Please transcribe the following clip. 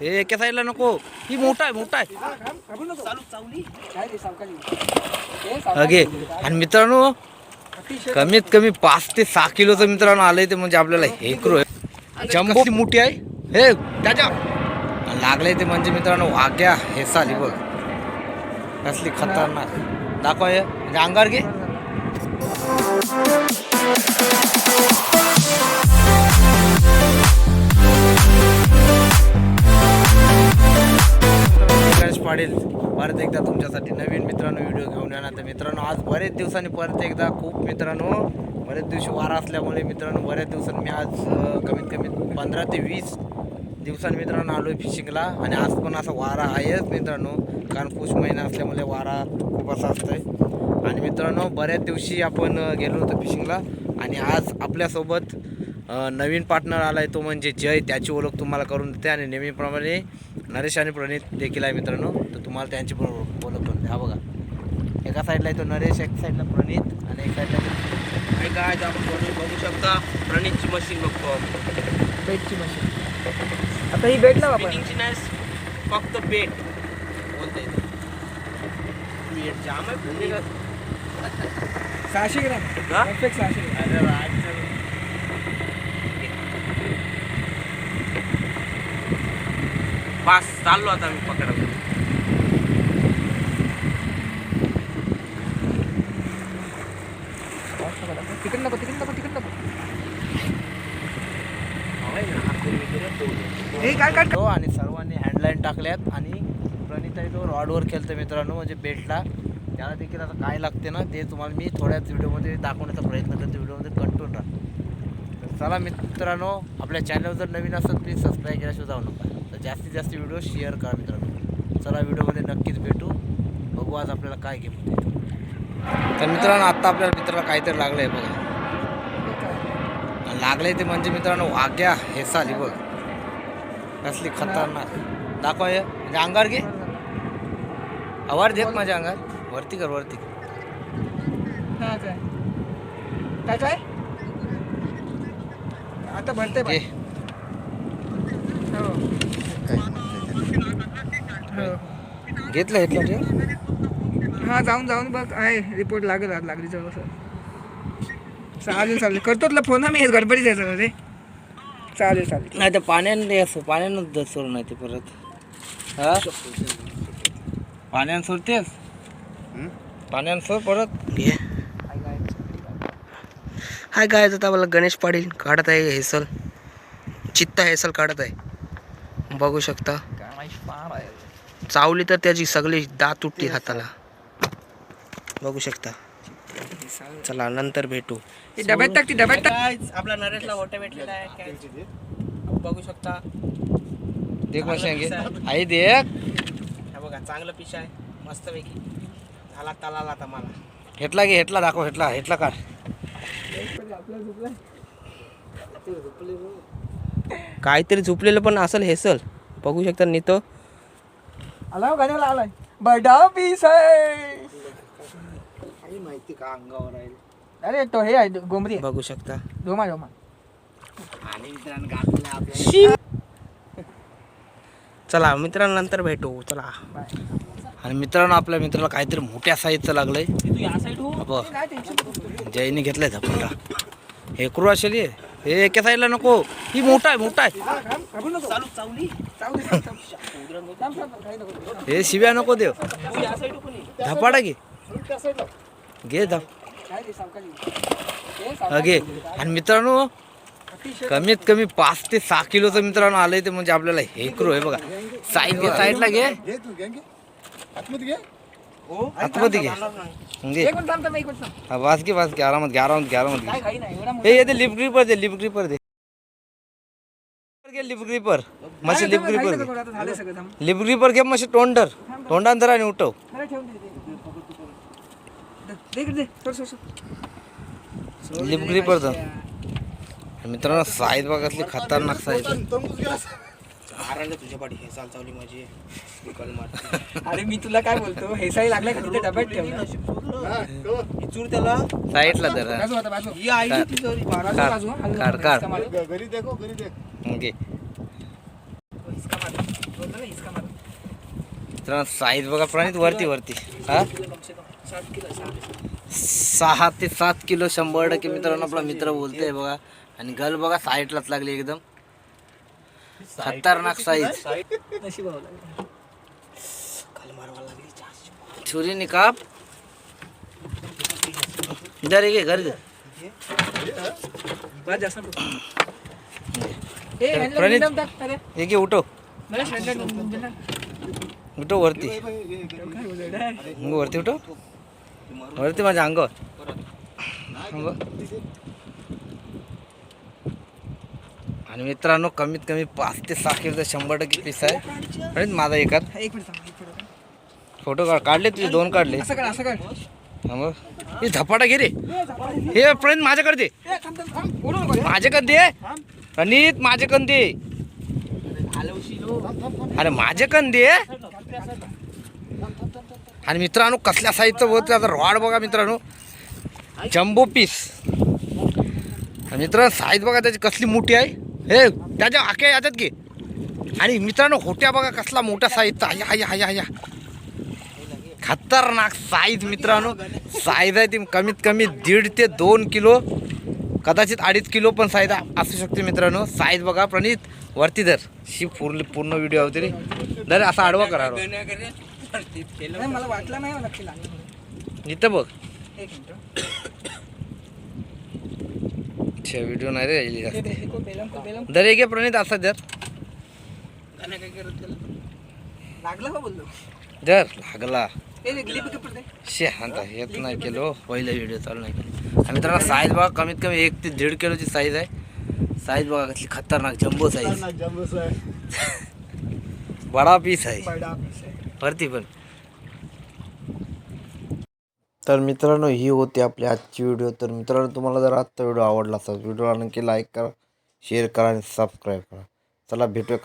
हे एका साईडला नको. ही मोठा आहे मोठा आहे. अगे आणि मित्रांनो कमीत कमी पाच ते सहा किलोचं मित्रांनो आलंय ते म्हणजे आपल्याला हेकरू आहे. जम्बो मोठी आहे. हे त्याच्या. लागलंय ते म्हणजे मित्रांनो वाघ्या हे साली बघ. कसली खतरनाक. दाखवा हे. म्हणजे अंगार घे. वाढेल. परत एकदा तुमच्यासाठी नवीन मित्रांनो व्हिडिओ घेऊन येणार. तर मित्रांनो आज बरेच दिवसांनी परत एकदा खूप मित्रांनो बरेच दिवशी वारा असल्यामुळे मित्रांनो बऱ्याच दिवसांनी मी आज कमीत कमी पंधरा ते वीस दिवसांनी मित्रांनो आलो आहे फिशिंगला आणि आज पण असा वारा आहेच मित्रांनो कारण पुष महिना असल्यामुळे वारा खूप असा असतोय. आणि मित्रांनो बऱ्याच दिवशी आपण गेलो होतो फिशिंगला आणि आज आपल्यासोबत नवीन पार्टनर आला आहे तो म्हणजे जय. त्याची ओळख तुम्हाला करून देते. आणि नेहमीप्रमाणे नरेश आणि प्रणित देखील आहे मित्रांनो. तर तुम्हाला त्यांची पण ओळख ओळख करून द्या. हा बघा. एका साईडला आहे तो नरेश एक साईडला प्रणित आणि एक साईडला तो- काय आपण बघू बघू शकता. प्रणितची मशीन बघतो बेटची मशीन आता ही बेट ना नाही फक्त बेट बोलता येतं बेट जाम आहे? सहाशे ग्रॅम? परफेक्ट सहाशे ग्रॅम. अरे पास चाललो आता मी पकडा तिकड नको तिकड नको तिकड नको. हे आणि सर्वांनी हँडलाईन टाकल्यात आणि प्रणित आहे तो रॉडवर खेळतो मित्रांनो म्हणजे बेटला. त्याला देखील आता काय लागते ना ते तुम्हाला मी थोड्याच व्हिडिओमध्ये दाखवण्याचा प्रयत्न करतो व्हिडिओमध्ये कंट्रोल राहा तर चला मित्रांनो आपल्या चॅनलवर जर नवीन असेल प्लीज सबस्क्राईब केल्याशिवाय जाऊ नका. जास्तीत जास्त व्हिडिओ शेअर करा मित्रांनो. चला व्हिडिओमध्ये नक्कीच भेटू. बघू आज आपल्याला काय गेम होते तर मित्रांनो आत्ता आपल्या मित्राला काहीतरी लागलं आहे बघा. लागलंय ते म्हणजे मित्रांनो वाघ्या हे साली बघ. कसली खतरनाक. दाखव हे. म्हणजे अंगावर घे. आवाज देत माझ्या अंगावर. वरती कर वरती हा काय? काय काय? आता भरते हो. घेतलं घेतलं ठेव हा जाऊन जाऊन बघ. आहे रिपोर्ट लागेल आज लागली जवळ सर चालेल चालेल. करतो तुला फोन हा मी गडबडीत यायचं रे. चालेल चालेल. नाही तर पाण्याने असं. पाण्यानं दर सोड नाही ते परत. हा? पाण्यानं सोडतेस पाण्यानं सोड परत. घे. हाय काय आता मला गणेश पाटील काढत आहे हेसल चित्ता हेसल काढत आहे. बघू शकता. चावली तर त्याची सगळी दात तुटली हाताला. बघू शकता. चला नंतर भेटू. डब्यात टाक ती डब्यात टाक. आपला नरेशला मोठे भेटलेला आहे. काय बघू शकता. देख घे आई देख. हे बघा चांगलं पिश आहे. मस्तपैकी. झाला तलाला आता मला. हेटला घे हेटला दाखव हेटला हेटला काढ. काहीतरी झोपलेलं पण असेल हेसल बघू शकता नीत. आला गाण्याला आलाय. बडा पीस आहे माहिती का अंगावर आहे? अरे तो हे आहे गोमरी आहे. बघू शकता. डोमा डोमा आणि मित्रांनो गाठला आपल्या चला मित्रांनंतर भेटू. चला. बाय. आणि मित्रांनो आपल्या मित्राला काहीतरी मोठ्या साईजचं लागलंय. बघ. काय टेन्शन जयने घेतलाय झपटा हे क्रू असेल हे. हे एका साईडला नको. ही मोठा आहे मोठा आहे. हे शिव्या नको देव. धपाडा घे. घे धप काय घे. आणि मित्रांनो कमीत कमी पाच ते सहा किलोचं मित्रांनो आलंय ते म्हणजे आपल्याला हे करू आहे बघा. साईड घे साईडला घे. आतमध्ये घे. घे. हा, वास घे वास घे. आरामात घे आरामात घे आरामात घे. हे येते लिप ग्रिपर दे लिप ग्रिपर दे. लिप ग्रिपर मशी लिप ग्रिपर लिप ग्रिपर घे. मशी तोंडर. तोंडांतर आणि उठव. लिप ग्रिपर तर मित्रांनो साईज बघा खतरनाक साईज मारायला तुझ्या पाठी हे चाल चावली माझी. विकल मार. अरे मी तुला काय बोलतो? हे साई लागलाय का तिथे डब्यात ठेव ना. चूर त्याला? साईडला जरा बाजू आता बाजू. ही आई सॉरी बाजू काढ. बाजू हलवू काढ, नका, काढ. हिसका मारू. घे हिसका मारू. बोलला ना इसका मारा. मित्रांनो साईज बघा प्रणित वरती वरती. हा? सहा ते सात किलो शंभर टक्के मित्रांनो आपला मित्र बोलतोय बघा. आणि गल बघा साईडलाच लागली एकदम. खतरनाक साईज नशीब व्हावं लागलं काल मारवा लागली चारशे छुरीने काप इधर ये घर घे. उठो. उठो वरती. वरती उठो वरती माझ्या अंगावर अंग. आणि मित्रांनो कमीत कमी पाच ते सहा किलोचा शंभर टक्के पीस आहे. आणि माझा एकात एक मिनिट. फोटो काढ. काढले तुझे दोन काढले. असं असं मग. हे झपाटा घे रे. हे प्रणित माझ्याकडे दे. माझ्याकडे दे. प्रणित माझ्याकडे दे. अरे माझ्याकडे दे. आणि मित्रांनो कसल्या साईजचं होतं आता रॉड बघा मित्रांनो. जम्बो पीस मित्रांनो साईज बघा त्याची कसली मोठी आहे. हे त्याच्या आख्या याच्यात घे. आणि मित्रांनो होट्या बघा कसला मोठ्या साईजचा आया आया आया आया खतरनाक साईज मित्रांनो. साईज आहे ती कमीत कमी दीड ते दोन किलो. कदाचित अडीच किलो पण साईज असू शकते मित्रांनो. साईज बघा प्रणित. वरती धर. शी पूर्ण पूर्ण व्हिडिओ होते रे. धर असा आडवा करा मला वाटलं नाही म्हणून. इथं बघ. अच्छा व्हिडिओ नाही रे यायली जास्त. दे, को बेलम को बेलम धर एक प्रणित असा धर लागलं का बोललो? धर लागला. ए रे, गिली पिकअप दे. शे आता हेच नाही केलो. पहिला व्हिडिओ चालू नाही केलो. आणि मित्रांनो साईज बघा कमीत कमी एक ते दीड किलोची साईज आहे. साईज बघा कसली खतरनाक जम्बो साईज बडा पीस आहे. वरती पण. तर मित्रांनो ही होती आपली आजची व्हिडिओ तर मित्रांनो तुम्हाला जर आजचा व्हिडिओ आवडला असेल व्हिडिओला नक्की लाईक करा शेअर करा आणि सबस्क्राईब करा. चला भेटूया